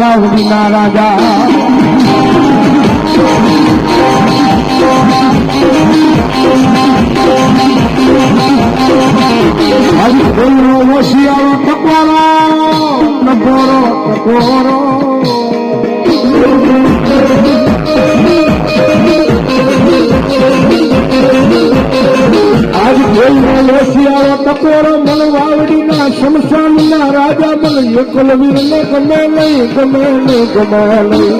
વાવડીના રાજા બોલો હોશિયારો ટકોરો ટકોરો ટકોરો આજ બોલો હોશિયારો ટકોરો મન વાવડીના શમશાનના રાજા મન એકલ વીરને ગમે નહીં ગમે નહીં ગમે નહીં.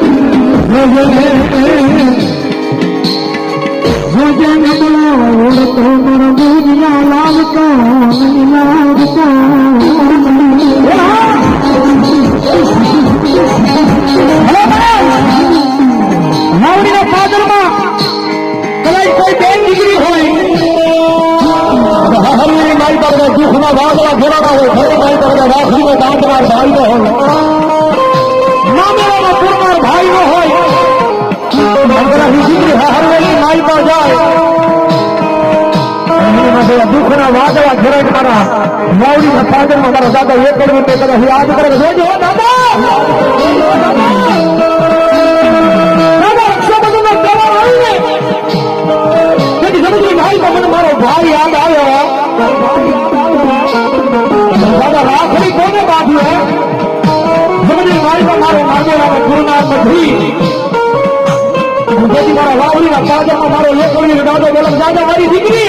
ભજન બોલો ઓળખો મર બુજના લાવતો લાવતો દુઃખના વાદળા ઘેરાતા હોય ઘરે મારી પાસે રાખડીને દાંતનાર ભાઈ નો હોય મામેરામાં પુરનાર ભાઈ નો હોય અંતરાથી દીકરી હરવેલી મારી પાસે જાય દુઃખના વાદળા ઘેરાય મારા માવડીના પાદરમાં મારા દાદા એક કરવું તે કદાચ યાદ કરે જોજો દાદા! રાખડી કોને બાંધી સમજી ભાઈ તો મારો માગેલા ગુરુનાથ બધી. જેથી મારા વાવડીના પાદરમાં મારો કવિ દાદો બોલો દાદા મારી દીકરી.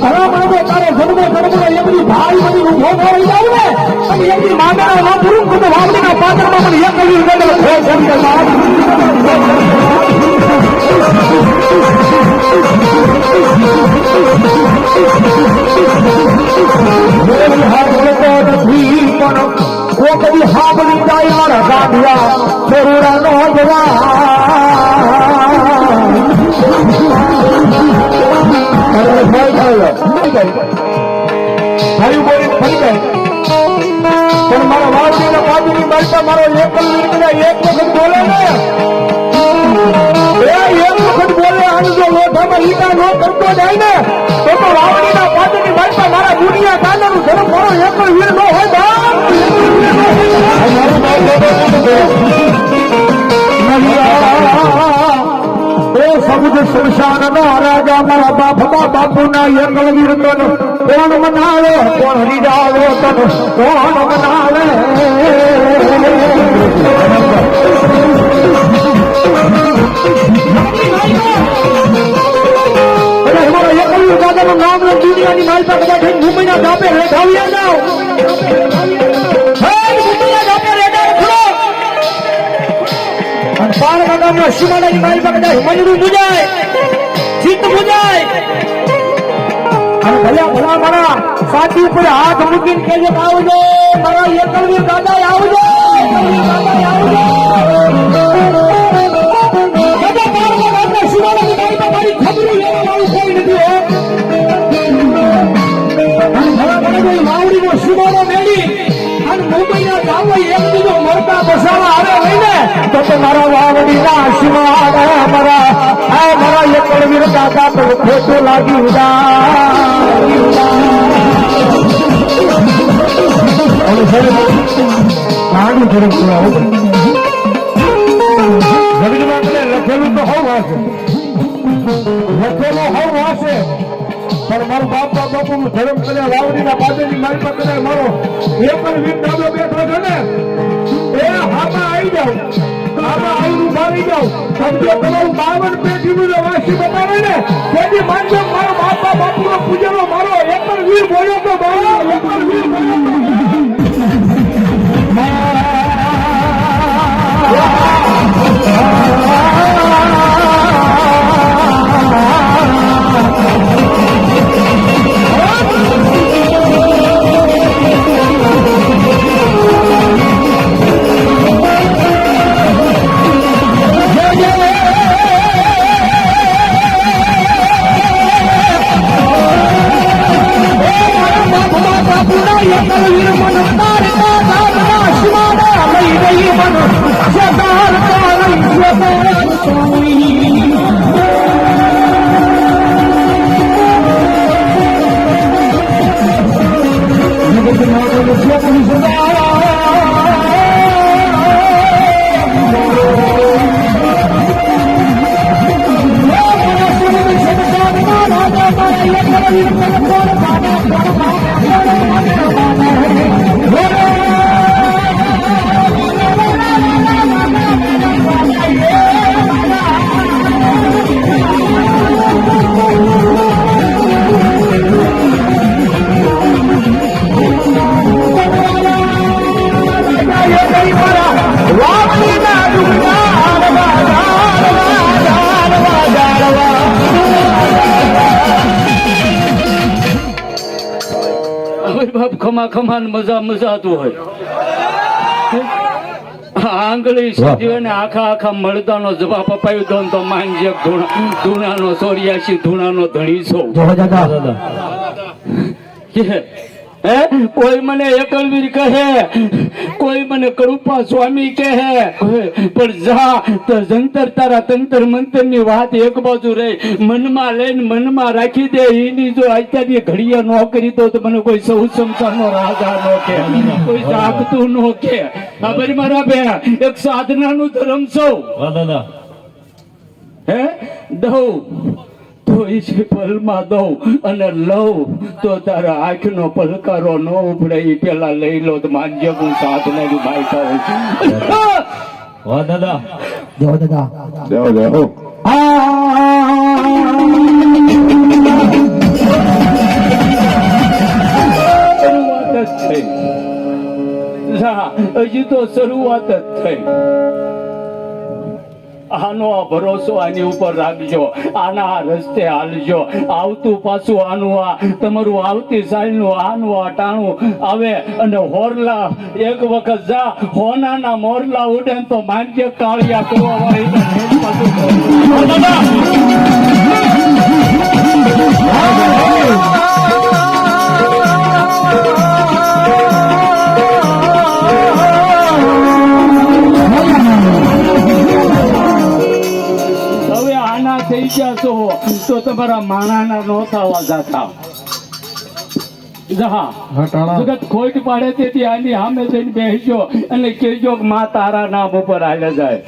ઘણા માણસો તારે જન્મે જન્મે એ બધી ભાઈ બધી ઊભો ન જાય ને અને એ બધી માગણા ના પૂરું બધું વાવડીના પાદરમાં મને એક પણ કોકડી હાબડી જાય મારા ગાંઠિયા નો જવા મારા બાજુની બાજુ કરતો જાય ને તો તો વાવડીના પાદરની બાજુમાં મારા દુનિયા કાંડાનું ધર્મ મારો એક પણ વીર ન એ સબુજ શમશાન નો રાજા મારા બાપા બાપુના ના એકલ વીર તન કોણ મનાવે, કોણ રીડાવે તન? કોણ મનાવે? નામ દુનિયાની કદાચ થઈને મુંબઈના ધાપે રેઠાવ્યા જાઓ ગામના શિવાલાની માલપા કદાચ મંજરું મુજાય. જીત મુજાય. અને ભલે ભલા મારા સાથી ઉપર હાથ મૂકીને કહેજો આવજો, મારા હોય તો તો મારા મારા આ મારા. એકલવીર દાદા તો લાગી ઉડા લખેલું તો હોવ હશે લખેલો હોવ હશે પણ મારો બાપ બાપુ ધર્મ કદાચ વાવડીના પાદરની મારી પાસે મારો એ પણ વીર દાદો બેઠો છે ને જાવ હામાં આવીને મારી જાવ સમજો તમારું બાવન પેઢીનું વાસી બતાવે ને તેથી માનજો મારો બાપા બાપુ નો પૂજેલો મારો એક પણ વીર બોલ્યો તો બાળા એક પણ વીર બોલ્યો બાપ ખમા ખમા મજા મજાતું હોય. આંગળી સીધી હોય ને આખા આખા મળદાનો જવાબ અપાયો તો તો માનજે ધૂણા ધૂણાનો ચોર્યાસી ધૂણાનો ધણી છો દાદા. કે હે? કોઈ મને એકલવીર કહે કોઈ મને કૃપા સ્વામી કહે. પણ જા જંતર તારા તંતર મંતરની વાત એક બાજુ રહી. મનમાં લઈને મનમાં રાખી દે એની જો અત્યારની ઘડિયા ન કરી દો તો મને કોઈ સૌ સંસારનો રાજા નો કે કોઈ જાગતું નો કે ખબર મારા બે એક સાધનાનું ધર્મ સૌ. હે? દઉં તો ઈશે પલમાં દઉં અને લઉં. તો તારા આંખનો પલકારો ન ઉપડે એ પેલા લઈ લો તો માનજો હું સાધનાની બાઈકા હોય જો દાદા. દેવો દેવો શરૂઆત જ હજી તો શરૂઆત જ થઈ. આનો આ ભરોસો આની ઉપર રાખજો. આના રસ્તે હાલજો. આવતું પાછું આનું આ તમારું આવતી સાલનું આનું આ ટાણું આવે અને હોરલા એક વખત જા, હોનાના મોરલા ઉડે તો માનજે કાળિયા કુવા હવે આના હો તો તમારા માણાના નો થવા જતા. જા જગત ખોટ પાડે તેથી આની સામે જઈને બેસજો અને કહેજો માં તારા નામ ઉપર હાલે જાય.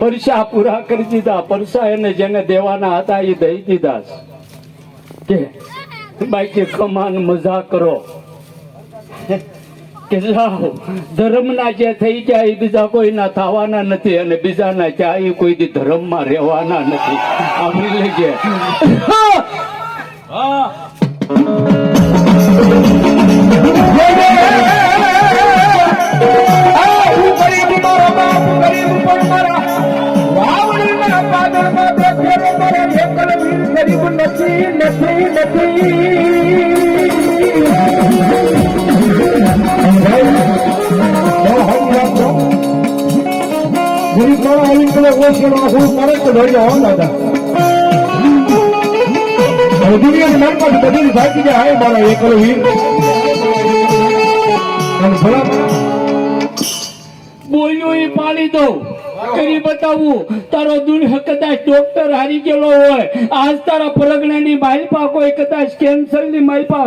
પરીક્ષા પૂરા કરી દીધા. પરીક્ષા એને જેને દેવાના હતા એ દઈ દીધા. કે બાકી કમાન મજા કરો. કે જાઓ ધર્મના જે થઈ ગયા એ બીજા કોઈના થવાના નથી અને બીજાના ચા એ કોઈ દી ધર્મમાં રહેવાના નથી. સાંભળી લેજે ગુરુ કોણ આવી પેલો ઓળખેલો હું કરે તો દાદા મારો એ પાડી દઉં. કરી બતાવું. તારો દુનિયા કદાચ ડોક્ટર હારી ગયેલો હોય. આજ તારા પરગણાની માલપા કોઈ કદાચ કેન્સરની માલપા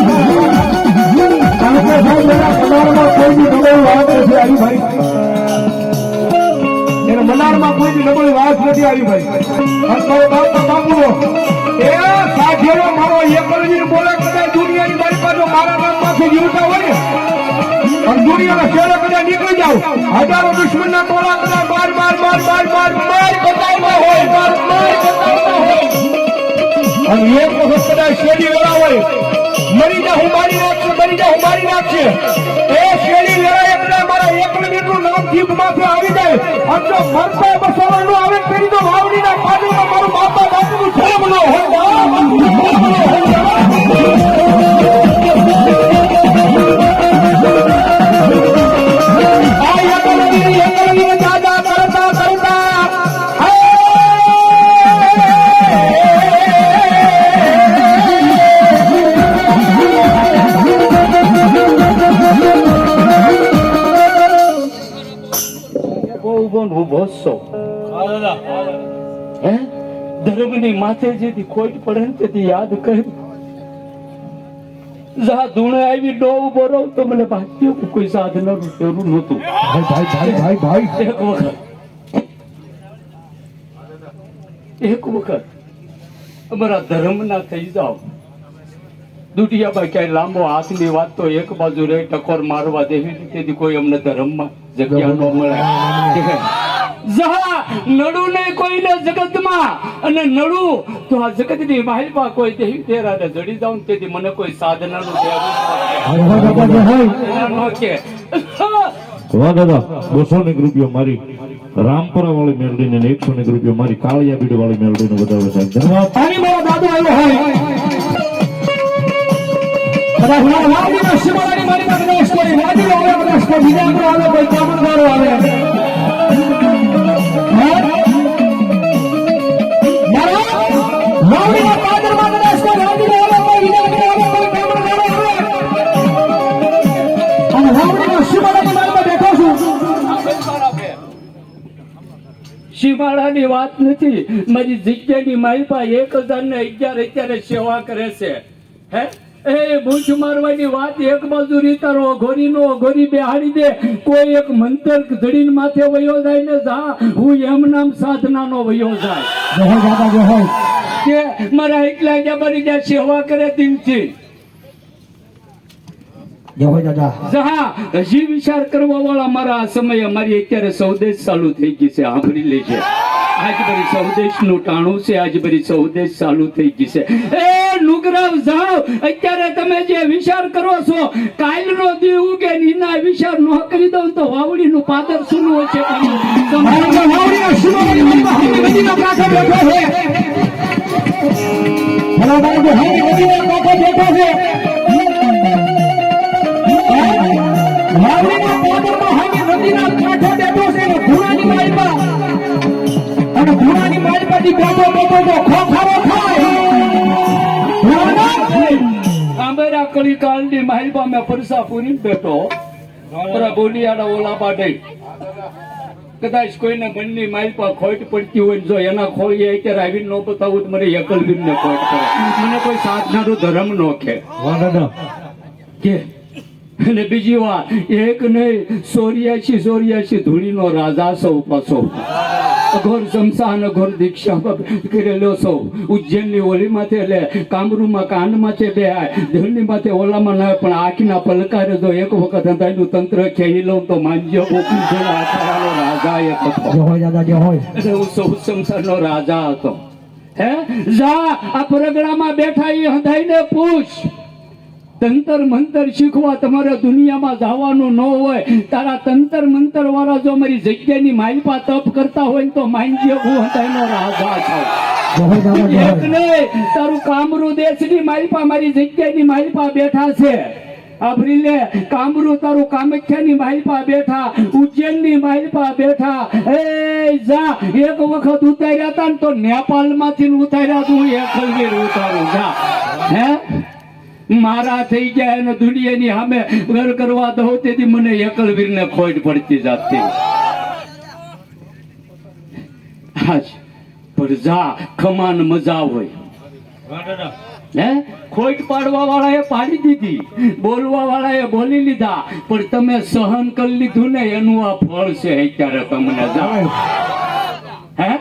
મનારમાં કોઈ બી નબળી વાત નથી આવી ભાઈ બાપ એ સાધ્યનો મારો એકલવીર બોલે કદાચ દુનિયાની મારી પાસે મારા નામમાંથી જીવતા હોય ને અને દુનિયાના શેરો કદાચ નીકળી જાવ હજારો દુશ્મનના ટોળા કદાચ બાર બાર બાર બાર બાર બાર બતાવતા હોય બાર બાર બતાવતા હોય અને એક વખત કદાચ શેરી વેળા હોય મરી જા, હું મારી નાખશે મરી જા, હું મારી નાખશે એ શેરી લડાઈ એટલે મારા એકલવીરનું નામ જીભમાંથી આવી જાય. અને જો મરતા બસવાનું આવે તેની તો વાવડીના પાણીમાં મારું માતા બાપુનું જન્મ ન હોય. માથે જેથી ખોટ પડે ને તેથી યાદ કર. જા ધૂણે આવી ડો ઊભો રહો તો મને ભાગ્ય કોઈ સાધનાનું જરૂર નહોતું. ભાઈ ભાઈ ભાઈ ભાઈ ભાઈ. એક વખત. એક વખત અમારા ધર્મના થઈ જાઓ. દુધિયાભાઈ ક્યાંય લાંબો હાથની વાત તો એક બાજુ રહી ટકોર મારવા દેવી તેથી કોઈ અમને ધર્મમાં જગ્યા ન મળે. જહા નડું ને કોઈને જગતમાં. અને નડુ તો આ જગતની માહિપા કોઈ દેવી તેરાને જડી જાઉં તેથી મને કોઈ સાધનાનું દેવું કે વાહ દાદા બસો ને રૂપિયો મારી રામપુરા વાળી મેલડી ને એકસો ને રૂપિયો મારી કાળિયા બીડ વાળી મેલડી નો બધા સાહેબ ધન્યવાદ. પાણી મારો દાદો આવ્યો હોય. મારી પાસે બીજા કોઈ શિમાળાની વાત નથી. મારી જગ્યાની માલપા એક હજાર ને અગિયાર અત્યારે સેવા કરે છે. હે? એ બૂંચ મારવાની વાત એક બાજુ રીતારો ઘોરીનો ઘોરી બેહાડી દે. કોઈ એક મંતર ધડીને માથે વયો જાય ને જા હું એમ નામ સાધનાનો વયો જાય. દાદા જય કે મારા એકલા જ્યાં મારી જ્યાં સેવા કરે દાદા. જહા હજી વિચાર કરવા વાળા મારા આ સમયે અમારી અત્યારે સૌદેશ ચાલુ થઈ ગઈ છે. આભરી લેજે. આજ બધી સૌદેશનું ટાણું છે આજ સૌદેશ ચાલુ થઈ ગઈ છે. એ નુગરાવ જાઓ અત્યારે તમે જે વિચાર કરો છો કાલનો દી ઉગે નીના વિચાર ન કરી દઉં તો વાવડી નું પાદર શું હોય છે. મારી તમે- આંબેરા કળી કાળની મેં પરસા બેઠો. પરા બોલિયાના ઓલા પાટે કદાચ કોઈને મનની માહિલપા ખોટ પડતી હોય જો એના ખોળીએ અત્યારે આવીને ન બતાવું તો મને ખોટ મને કોઈ સાધનાનો ધર્મ નો કે. કે? અને બીજી વાત એક નહીં સોરિયાસી સોરિયાસી ધૂળીનો રાજા સૌ પાછો. અઘોર શમશાન અઘોર દીક્ષા કરેલો સૌ ઉજ્જૈનની ઓલીમાંથી એટલે કામરૂમાં કાનમાં છે બે ધૂળની માથે ઓલામાં ના પણ આંખના પલકારે જો એક વખત અંધાઈનું તંત્ર ખેલી લઉં તો માનજો રાજા એક એટલે હું સૌ સંસારનો રાજા હતો. હે? જા આ પરગડામાં બેઠા એ હંધાઈને પૂછ. તંતર મંતર શીખવા તમારે દુનિયામાં જવાનું ન હોય. તારા તંતર મંતર વાળા જો અમારી જગ્યાની માલપા તપ કરતા હોય ને તો માનજે હું હંધાઈનો રાજા છું. એક તારું કામરૂ દેશની માલપા મારી જગ્યાની માલપા બેઠા છે. આભરી લે કામરૂ તારું કામખ્યાની માલપા બેઠા ઉજ્જૈનની માલપા બેઠા. એ જા એક વખત ઉતાર્યા હતા ને તો નેપાલમાંથી ઉતાર્યા તું એક ખલવીર ઉતારું જા. હે? મારા થઈ ગયા અને દુનિયાની સામે વેર કરવા દઉં તેથી મને એકલવીર ને ખોટ પડતી જાતી. હાજ પણ જા ખમાન મજા હોય. હે? ખોટ પાડવા વાળાએ પાડી દીધી બોલવા વાળાએ બોલી લીધા, પણ તમે સહન કરી લીધું ને, એનું આ ફળ છે અત્યારે તમને હે?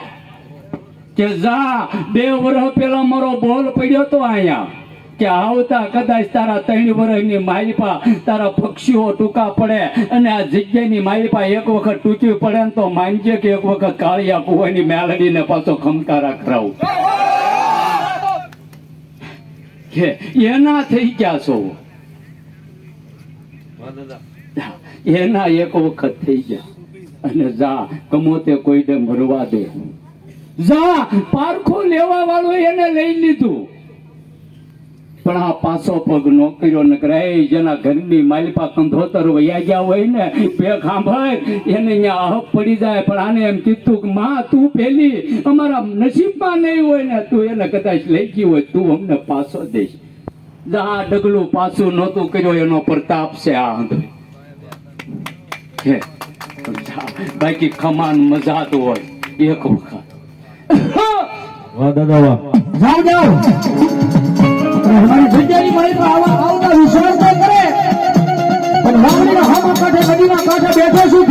કે જા, બે વર્ષ પેલા મારો બોલ પડ્યો તો અહીંયા. કે આવતા કદાચ તારા ત્રણ વર્ષની માલિપા તારા પક્ષીઓ ટૂંકા પડે અને આ જગ્યાની માલિપા એક વખત ટૂંકી પડે તો માનજે કે એક વખત કાળિયા કુવાની મેલડીને પાછો ખમકારા કરાવું એના થઈ ગયા છો? એના એક વખત થઈ ગયા. અને જા કમોતે કોઈને મરવા દે. જા, પારખો લેવા વાળો એને લઈ લીધું. પણ આ પાછો પગ નો કર્યો ન કરાય જેના ઘરની માલિપા કંધોતર વયા ગયા હોય ને બે ખાંભાય એને અહીંયા અહપ પડી જાય. પણ આને એમ કીધું કે માં તું પેલી અમારા નસીબમાં નહીં હોય ને તું એને કદાચ લઈ ગઈ હોય તું અમને પાછો દઈશ. જા ડગલું પાછું નહોતું કર્યો એનો પ્રતાપ છે આ છે બાકી ખમાન મજા તો હોય એક વખત. વાહ દાદા વાહ. જાઓ જાઓ. અને અમારી તો આવા આવતા વિશ્વાસ કરે. પણ વાવડીના હમ કાંઠે નદીના કાંઠે બેઠો છું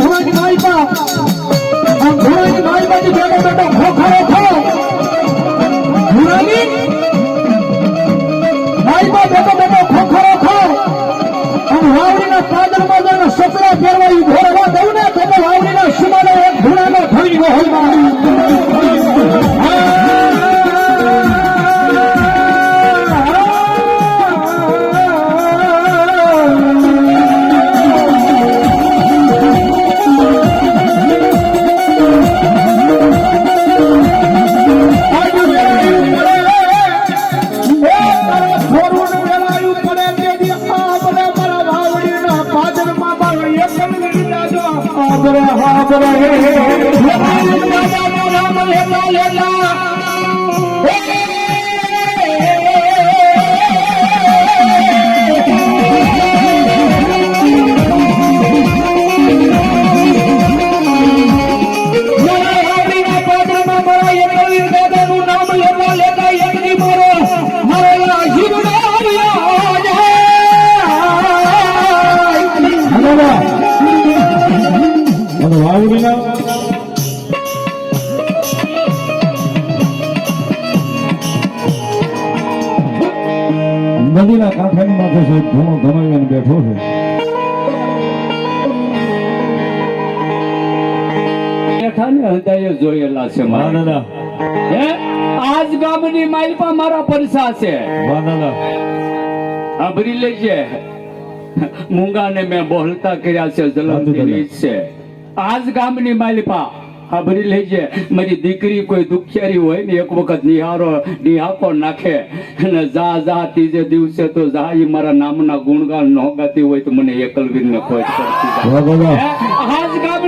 અને નદીના કાંઠાની માથે છે ઘણો ધમાવીને બેઠો છે. જોયેલા છે મારા. આજ ગામની માલપા મારા પરસા છે. આભરી લેજે. મૂંગાને મેં બોલતા કર્યા છે જલમ છે. આજ ગામની માલિપા. આભરી લેજે મારી દીકરી કોઈ દુખિયારી હોય ને એક વખત નિહારો નિહાકો નાખે. અને જા જા ત્રીજે દિવસે તો જા એ મારા નામના ગુણગાન ન ગાતી હોય તો મને એકલવીર ને ખોટ કરતી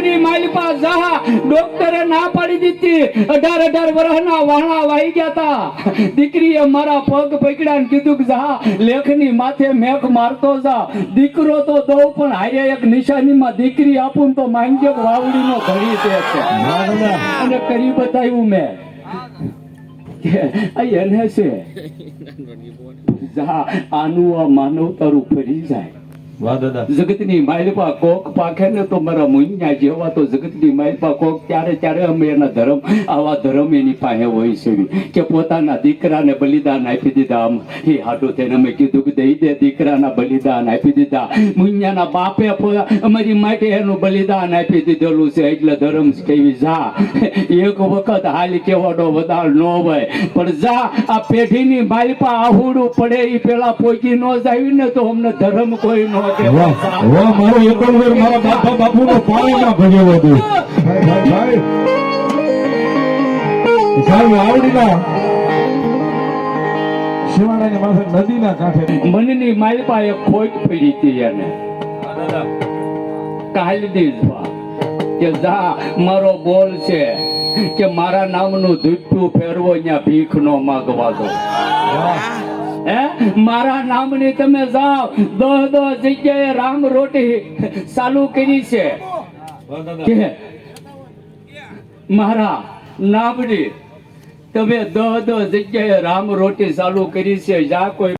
ગામની માલિપા જા ડોક્ટરે ના પાડી દીધી. અઢાર અઢાર વર્ષના વાહણા વાઈ ગયા તા. દીકરીએ મારા પગ પકડ્યા ને કીધું કે જા લેખની માથે મેઘ મારતો જા. દીકરો તો દઉં પણ હારે એક નિશાનીમાં દીકરી આપું તો માંગ્યો વાવડી વાવડીનો ઘડી તે છે. અને કરી બતાવ્યું મેં. એને છે. જા આનું આ માનવ તારું ફરી જાય. જગતની માયલપા કોક પાખે ને તો મારા મુન્યા જેવા તો જગતની માયલપા કોક ત્યારે ત્યારે અમે એના ધર્મ આવા ધર્મ એની પાસે હોય છે કે પોતાના દીકરાને બલિદાન આપી દીધા આમ એ હાટું થઈને અમે કીધું કે દઈ દે દીકરાના બલિદાન આપી દીધા મુન્યાના બાપે અમારી માટે એનું બલિદાન આપી દીધેલું છે એટલે ધર્મ કેવી જા એક વખત હાલ કેવાડો વધાર ન હોય પણ જા આ પેઢીની માલપા આહુડું પડે એ પેલા પોકી ન જાય ને તો અમને ધર્મ કોઈ ન વાહ મારો એકલવેર મારા બાપા બાપુનો પાણીમાં ભર્યો હતો સાહેબ વાવડીના શિવાળાની માથે નદીના કાંઠે મનની માલપા એક ખોટ પડી હતી એને. કાલની કે જા મારો બોલ છે કે મારા નામનું ધૂટું ફેરવો ત્યાં ભીખ નો માગવા દો. હે? મારા નામની તમે જાઓ. દો દહ જગ્યાએ રામ રોટી ચાલુ કરી છે. કે મારા નામની તમે દહ દહ જગ્યાએ રામ રોટી ચાલુ કરી છે. જા કોઈ